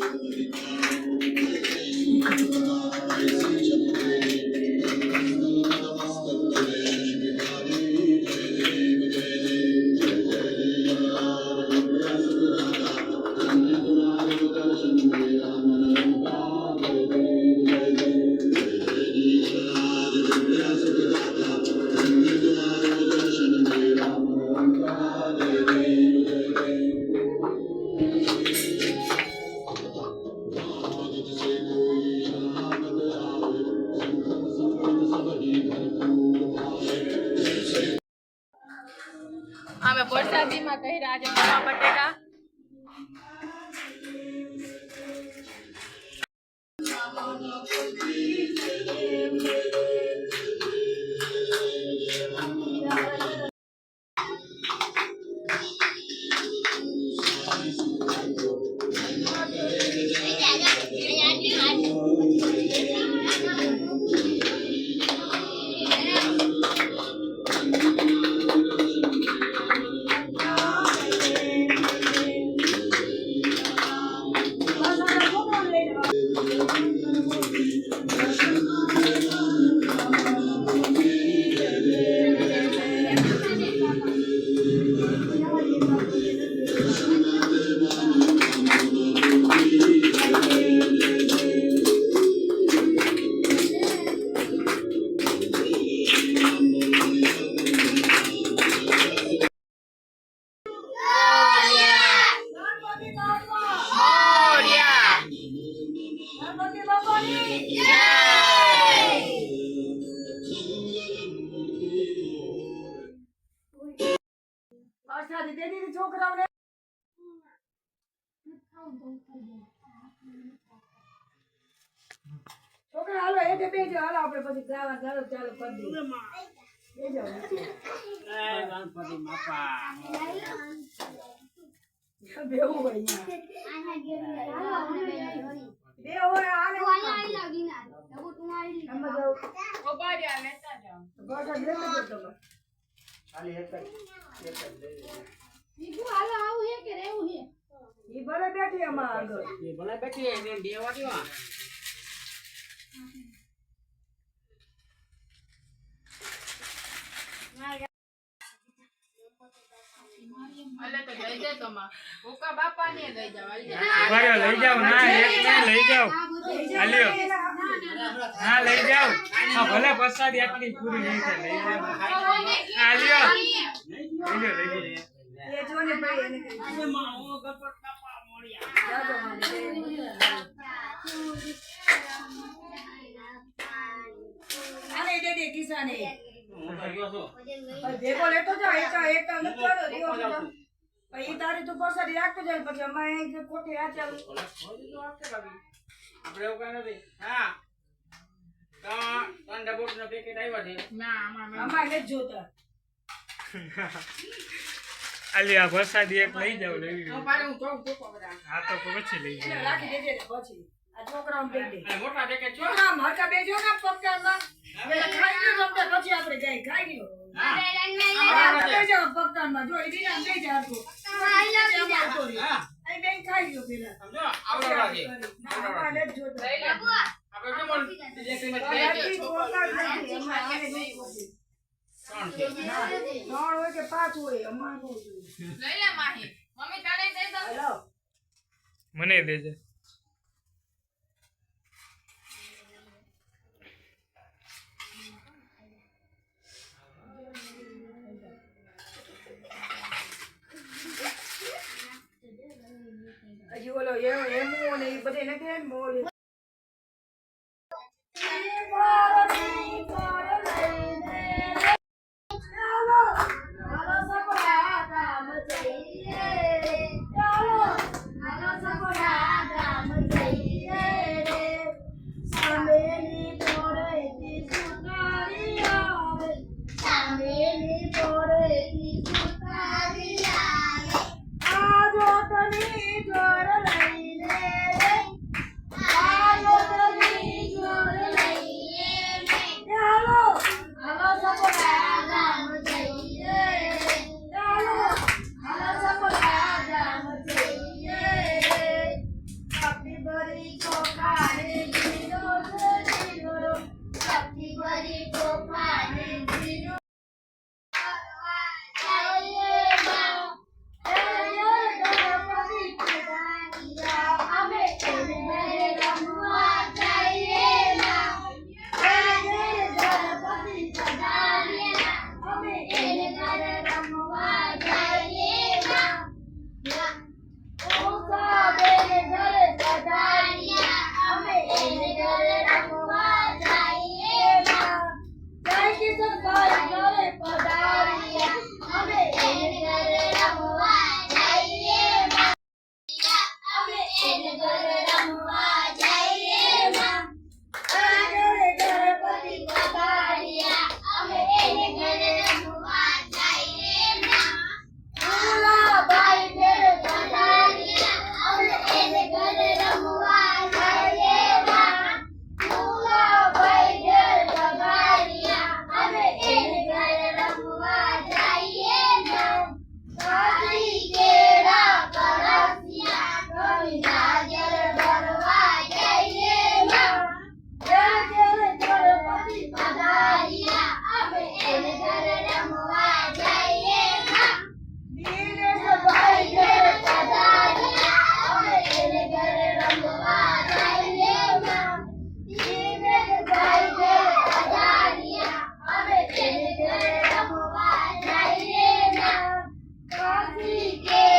Thank you. અમે વરસાદીમાં કહી રહ્યા છે મમ્મા બટેટા. મોર્યા દીધી છોકરાઓને છોકરા હાલો એટલે બેજો હાલો આપણે પછી ગાવા ચાલો ચાલો કરી દઈએ. બેજો બેવું હોય બે હોય આને લેતો લઈ જાય તો માં ભૂકા બાપા ને લઈ જાવ હાલી જાઓ. બરાબર લઈ જાઓ. ના એક નહીં લઈ જાઓ હા લઈ જાઓ. હા ભલે પ્રસાદ એટલી પૂરી નહીં લઈ લઈ લઈ એ જો ને ભાઈ એને માવો ગપટ કાપા મોળિયા જાજો મને. આને દે દે કિસાને. હું તો ગયો છું લેતો જાઓ એક એક નથી વાળો પછી તારી તું પરસાદી રાખતો જાય પછી અમારે ખોટી આ ચાલુ. આપણે એવું કઈ નથી. હા. ત્રણ ડબોટ નો પેકેટ આવ્યા છે. ના અમારે જોતા. હાલ્યો આ પ્રસાદી એક લઈ જાવ લઈ હું તો પછી લઈ જાવ રાખી દેજે પછી. આ છોકરાઓ દે દે. અને મોટા પેકેટ છો? છોકરા હરકા બેજો ને પગટામાં હવે ખાઈ લ્યો તમને પછી આપણે જાય. ખાઈ લ્યો. હા. આપણે બેજો પગટામાં જો ઈ દીના બેજ અહીં બેન ખાઈ લ્યો પેલા. સમજો? આવડવા રાખી. લઈ લે. આપણે કેમ જ જોતી. છે? ત્રણ હોય કે પાંચ હોય અમારે ન જોઈએ. લઈ લે માહી મમ્મી તને દઈ દઉં હાલો. મને દેજે હજી ઓલો એમ એમો ને એ બધે નથી એમ મોલી. Yeah.